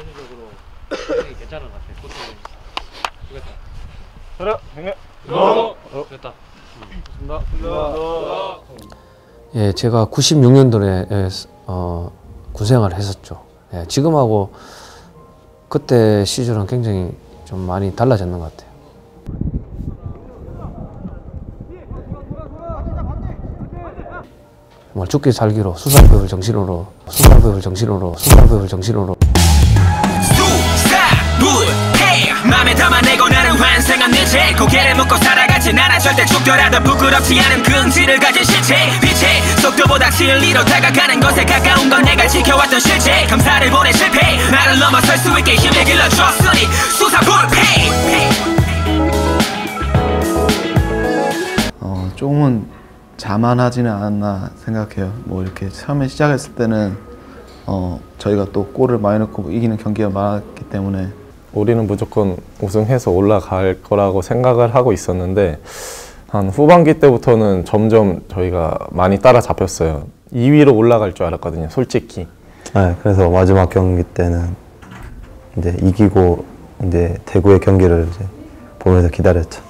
전체적으로 굉장히 괜찮은 것 같아. 그것도 수고했다. 그래, 형님. 어, 됐다. 예, 제가 96년도에 어, 군생활을 했었죠. 예, 지금하고 그때 시절은 굉장히 좀 많이 달라졌는 것 같아요. 정말 죽기 살기로 수사법을 정신으로 수사법을 정신으로 수사법을 정신으로 내체. 고개를 먹고 살아가지 나나 절대 죽더라도 부끄럽지 않은 긍지를 가진 실체. 빛의 속도보다 진리로 다가가는 것에 가까운 건 내가 지켜왔던 실체. 감사를 보내 실패. 나를 넘어설 수 있게 힘을 길러줬으니 수사 불패. 어, 조금은 자만하지는 않았나 생각해요. 뭐 이렇게 처음에 시작했을 때는 어, 저희가 또 골을 많이 넣고 이기는 경기가 많았기 때문에 우리는 무조건 우승해서 올라갈 거라고 생각을 하고 있었는데 한 후반기 때부터는 점점 저희가 많이 따라잡혔어요. 2위로 올라갈 줄 알았거든요, 솔직히. 네, 그래서 마지막 경기 때는 이제 이기고 이제 대구의 경기를 이제 보면서 기다렸죠.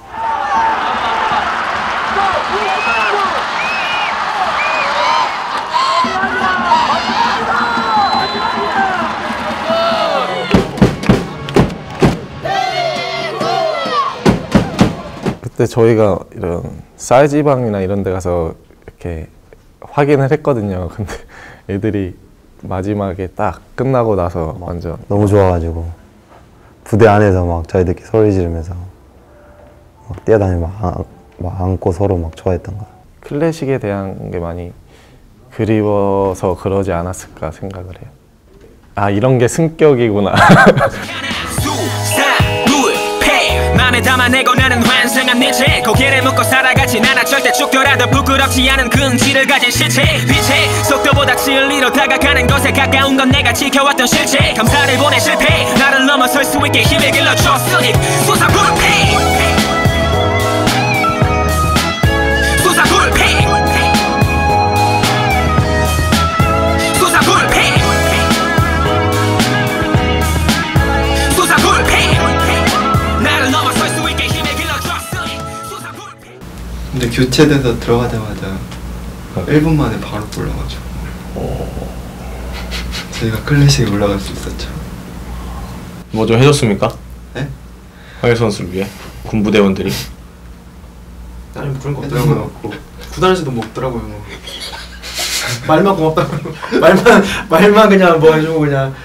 그때 저희가 이런 쌀지방이나 이런 데 가서 이렇게 확인을 했거든요. 근데 애들이 마지막에 딱 끝나고 나서 완전 너무 좋아가지고 부대 안에서 막 저희들끼리 소리 지르면서 막 뛰어다니고 막, 안- 막 안고 서로 막 좋아했던 거. 클래식에 대한 게 많이 그리워서 그러지 않았을까 생각을 해요. 아 이런 게 승격이구나. 담아내고 나는 환생한 내체 고개를 먹고 살아가지 나나 절대 죽더라도 부끄럽지 않은 긍지를 가진 실체. 빛의 속도보다 진리로 다가가는 것에 가까운 건 내가 지켜왔던 실체. 감사를 보내 실패. 나를 넘어설 수 있게 힘을 길러줬으니 수사불패 수 교체돼서 들어가자마자 1분 만에 바로 올라가지고 저희가 클래식에 올라갈 수 있었죠 뭐 좀 해줬습니까? 네? 황희 선수를 위해 군부대원들이 나는 그런 거 없더라고요. 구단에서도 뭐 없더라고요. 말만 고맙다고. 말만 말만 그냥 뭐 해주고 그냥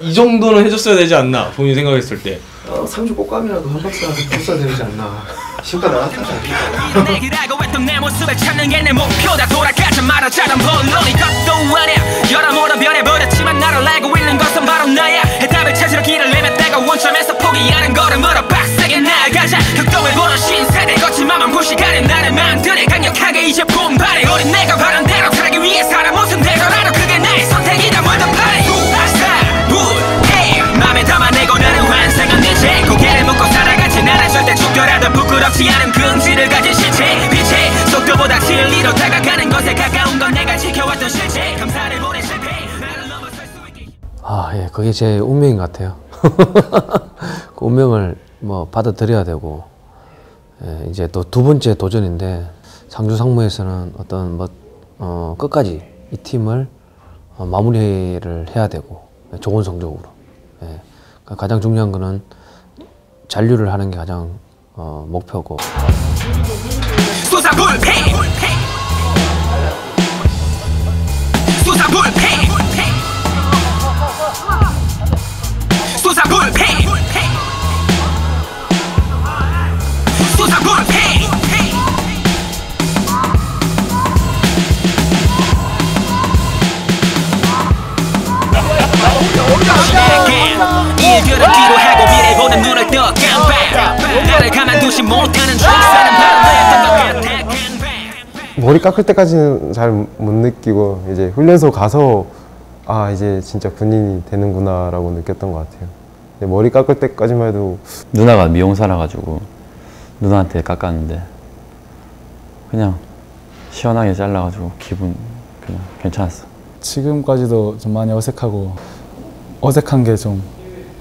이 정도는 해줬어야 되지 않나 본인이 생각했을 때 어, 상주 꽃감이라도 한 박스 했어야 되지 않나. 시가 나왔잖아. 내기라고 했던 내 모습을 찾는 게 내 목표다 돌아가자 말하자면 물론 이 것도 아니야 여러모로 변해버렸지만 나를 알고 있는 것은 바로 나야 해답을 찾으러 길을 내뱉다가 원점에서 포기하는 걸음으로 빡세게 나아가자 격동을 보는 신세대 거침만만 무시가는 나를 만드네 강력하게 이제 본발에 우린 내가 바란 대로 살기 위해 살아 무슨 대로라도 죽더라도 부끄럽지 않은 긍지를 가진 실체 빛의 속도보다 진리로 다가가는 것에 가까운 건 내가 지켜왔던 실체 감사를 보내 실패 나를 넘어설 수 있게 아, 예, 그게 제 운명인 것 같아요. 그 운명을 뭐 받아들여야 되고, 예, 이제 또 두 번째 도전인데, 상주 상무에서는 어떤 뭐, 어, 끝까지 이 팀을 어, 마무리를 해야 되고, 예, 좋은 성적으로. 예, 가장 중요한 거는 잔류를 하는 게 가장 어, 목표고. 하고 미래 보는 눈을 떠 깜빡 나를 가만두지 못하는 중사는 바로 너였던 것 같아 깜빡 머리 깎을 때까지는 잘 못 느끼고 이제 훈련소 가서 아 이제 진짜 군인이 되는구나라고 느꼈던 것 같아요. 근데 머리 깎을 때까지만 해도 누나가 미용사라 가지고 누나한테 깎았는데 그냥 시원하게 잘라가지고 기분 그냥 괜찮았어. 지금까지도 좀 많이 어색하고 어색한 게 좀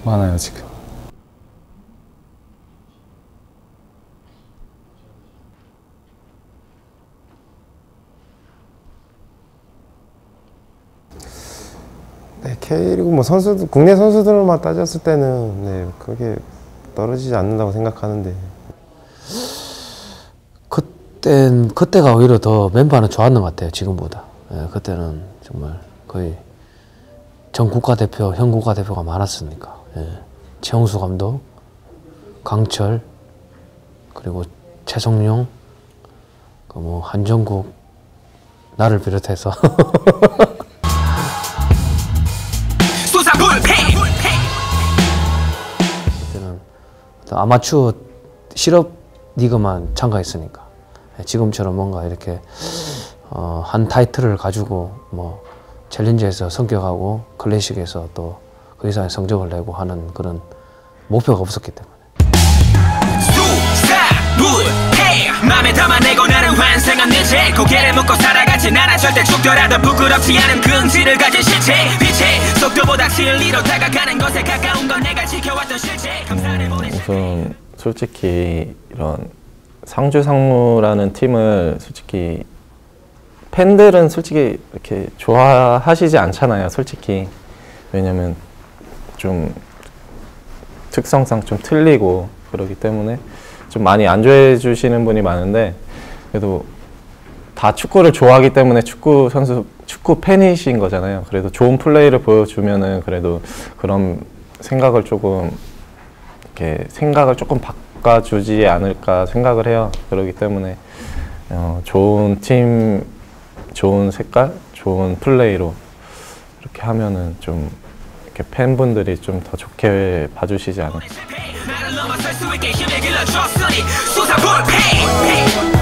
많아요 지금. K리그 뭐 선수 국내 선수들만 따졌을 때는 네, 그게 떨어지지 않는다고 생각하는데 그땐 그때가 오히려 더 멤버는 좋았는 것 같아요 지금보다. 예, 그때는 정말 거의 전 국가대표, 현 국가대표가 많았으니까. 예. 최영수 감독, 강철, 그리고 최성용, 그뭐 한정국, 나를 비롯해서 아마추어 실업 리그만 참가했으니까 예, 지금처럼 뭔가 이렇게 어, 한 타이틀을 가지고 뭐 챌린저에서 성격하고 클래식에서 또 그 이상의 성적을 내고 하는 그런 목표가 없었기 때문에 맘에 담아내고 나는 환생한 내재 고개를 먹고 살아가지 나라 절대 죽더라도 부끄럽지 않은 긍지를 가진 실체 빛의 속도보다 진리로 다가가는 것에 가까운 건 내가 지켜왔던 실체 감사를 보내 우선 솔직히 이런 상주 상무라는 팀을 솔직히 팬들은 솔직히 이렇게 좋아하시지 않잖아요. 솔직히 왜냐면 좀 특성상 좀 틀리고 그러기 때문에 좀 많이 안 좋아해 주시는 분이 많은데 그래도 다 축구를 좋아하기 때문에 축구 선수 축구 팬이신 거잖아요. 그래도 좋은 플레이를 보여주면은 그래도 그런 생각을 조금 이렇게 생각을 조금 바꿔주지 않을까 생각을 해요. 그렇기 때문에 어, 좋은 팀, 좋은 색깔, 좋은 플레이로 이렇게 하면은 좀 이렇게 팬분들이 좀 더 좋게 봐주시지 않을까. 나를 넘